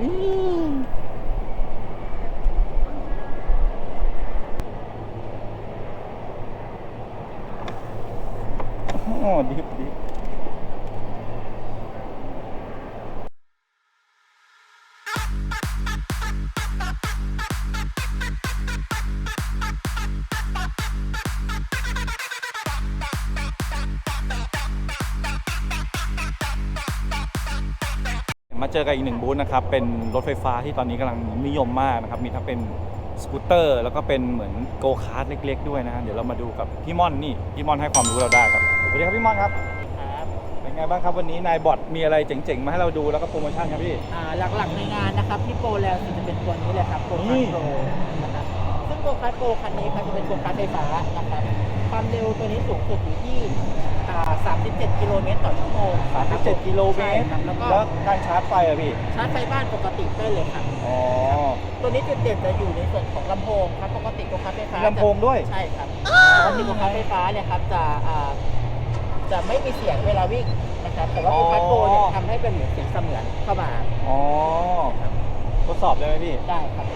อ๋อดิบดิบ มาเจอกันอีกหนึ่งบูธนะครับ เป็นรถไฟฟ้าที่ตอนนี้กำลังนิยมมากนะครับ มีทั้งเป็นสกูตเตอร์ แล้วก็เป็นเหมือนโกคาร์ทเล็ก ๆ ด้วยนะฮะเดี๋ยวเรามาดูกับพี่ม่อนนี่ พี่ม่อนให้ความรู้เราได้ครับ สวัสดีครับพี่ม่อนครับ ครับเป็นไงบ้างครับวันนี้นายบอทมีอะไรเจ๋งๆ มาให้เราดูแล้วก็โปรโมชั่นครับพี่ อ่าหลักๆในงานนะครับที่โปรแล้วจะเป็นตัวนี้เลยครับโปรนี่คัสโปรนะครับ ซึ่งโปรคัสโปรคันนี้ครับจะเป็นโปรคัสไฟฟ้านะครับความเร็วตัวนี้สูงสุดอยู่ที่อ่า37 กิโลเมตรต่อชั่วโมง37กิโลเมตรใช่ครับแล้วก็แล้วการชาร์จไฟอะพี่ ชาร์จไฟบ้านปกติได้เลยครับ อ๋อ ตัวนี้จุดเด่นจะอยู่ในส่วนของลำโพงครับปกติโปรคัสไฟฟ้ามีลำโพงด้วย ใช่ครับปกติโปรคัสไฟฟ้าเนี่ยครับจะอ่าจะไม่มีเสียงเวลาวิ่งนะครับแต่ว่าโปรคัสโปรเนี่ยทำให้เป็นเหมือนเสียงเสมือนเข้ามาอ๋อ ทดสอบได้ไหมพี่ ได้ครับ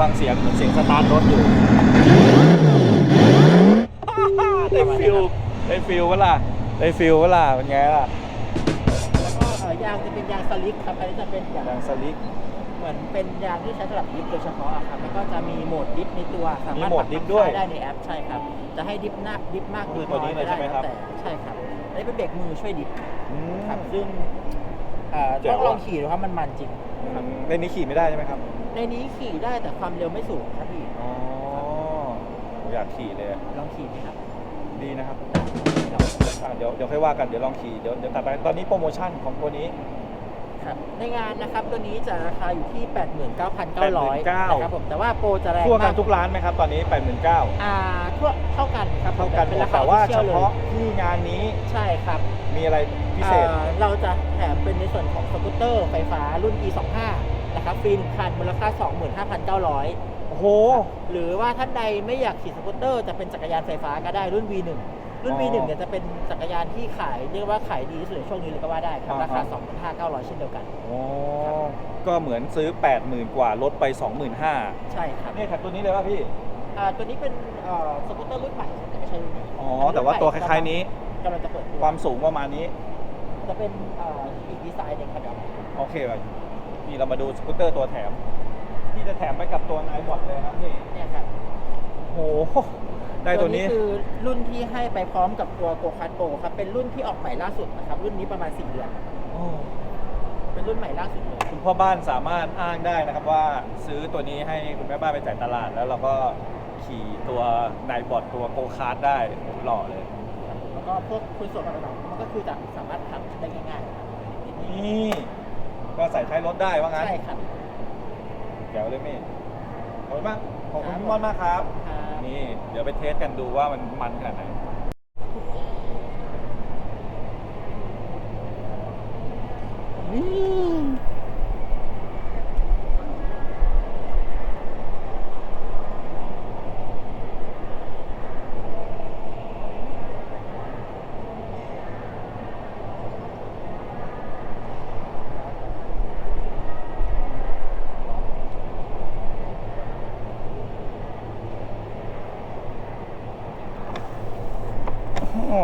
ฟังเสียงเหมือนเสียงสตาร์ทรถอยู่ ได้ฟิลได้ฟิลเวล่ะได้ฟิลเวล่ะเป็นไงล่ะแล้วก็เอ่อยางจะเป็นยางสลิกครับอันนี้จะเป็นยางดังสลิก เหมือนเป็นยางที่ใช้สำหรับดริฟต์โดยเฉพาะอะครับ แล้วก็จะมีโหมดดริฟต์ในตัว สามารถมีโหมดปรับดริฟต์ด้วยค่าได้ในแอปใช่ครับ จะให้ดริฟต์หน้าดริฟต์มากคือดริฟต์ตัวนี้น้อยเลยใช่ไหมครับแต่ใช่ครับอันนี้เป็นเบรกมือช่วยดริฟต์อืมครับ ซึ่งเอ่อเจ๋ต้วองอะลองขี่ดูครับมันมันจริงครับในนี้ขี่ไม่ได้ใช่ไหมครับ ในนี้ขี่ได้แต่ความเร็วไม่สูงครับพี่อ๋อผมอยากขี่เลยอะลองขี่ไหมครับดีนะครับลองอะเดี๋ยวเดี๋ยวค่อยว่ากัน เดี๋ยวลองขี่ เดี๋ยวเดี๋ยวตัดไปตอนนี้โปรโมชั่นของตัวนี้ ครับ ในงานนะครับตัวนี้จะราคาอยู่ที่ 89,900 89,000 นะครับผมแต่ว่าโปรจะแรงทั่วกัมานกทุกร้านไหมครับ ตอนนี้ 89,000อ่าทั่วเท่ากันครับเท่ากันหเป็มนดราคาแต่ว่าเฉ official ลยพาะที่งานนี้ใช่ครับมีอะไรพิเศษ อ่าเราจะแถมเป็นในส่วนของสกูตเตอร์ไฟฟ้ารุ่น E25 นะครับฟรีหนึ่งคันมูลค่า 25,900 โอ้โห หรือว่าท่านใดไม่อยากขี่สกูตเตอร์จะเป็นจักรยานไฟฟ้าก็ได้รุ่น V1 รุ่น อ๋อ V1 เนี่ยจะเป็นจักรยานที่ขายเรียกว่าขายดีที่สุดในช่วงนี้เลยก็ว่าได้ครับอ่าราคาฮะ25,900 เช่นเดียวกัน โอ้ก็เหมือนซื้อ 80,000 กว่าลดไป 25,000ใช่ครับนี่แถบตัวนี้เลยป่ะพี่ อ่าตัวนี้เป็นเอ่อสกูตเตอร์รุ่นใหม่แต่ไม่ใช่รุ่นนี้อ๋อ แต่ว่าตัวคล้ายๆนี้ กำลังจะเปิดตัวความสูงประมาณนี้ จะเป็นเอ่ออีกดีไซน์หนึ่งครับเดี๋ยว โอเคไป นี่เรามาดูสกูตเตอร์ตัวแถม ที่จะแถมไปกับตัวไนบอดเลยครับนี่เนี่ยครับโหได้ตัวนี้คือรุ่นที่ให้ไปพร้อมกับตัวโกคาร์โตครับเป็นรุ่นที่ออกใหม่ล่าสุดนะครับรุ่นนี้ประมาณ4เดือนโอ้เป็นรุ่นใหม่ล่าสุดเลยคุณพ่อบ้านสามารถอ้างได้นะครับว่าซื้อตัวนี้ให้คุณแม่บ้านไปจ่ายตลาด แล้วเราก็ขี่ตัวไนบอดตัวโกคาร์ดได้โหหล่อเลย แล้วก็พวกคุณส่วนต่างๆมันก็คือจะสามารถทำได้ง่ายๆครับนี่ ก็ใส่ท้ายรถได้ว่างั้นใช่ครับ แจ๋วเลยมี่ขอบคุณมากขอบคุณพี่ม่อนมากครับ ครับ นี่ เดี๋ยวไปเทสกันดูว่ามันมันขนาดไหนอ๋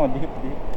อดิบดิบ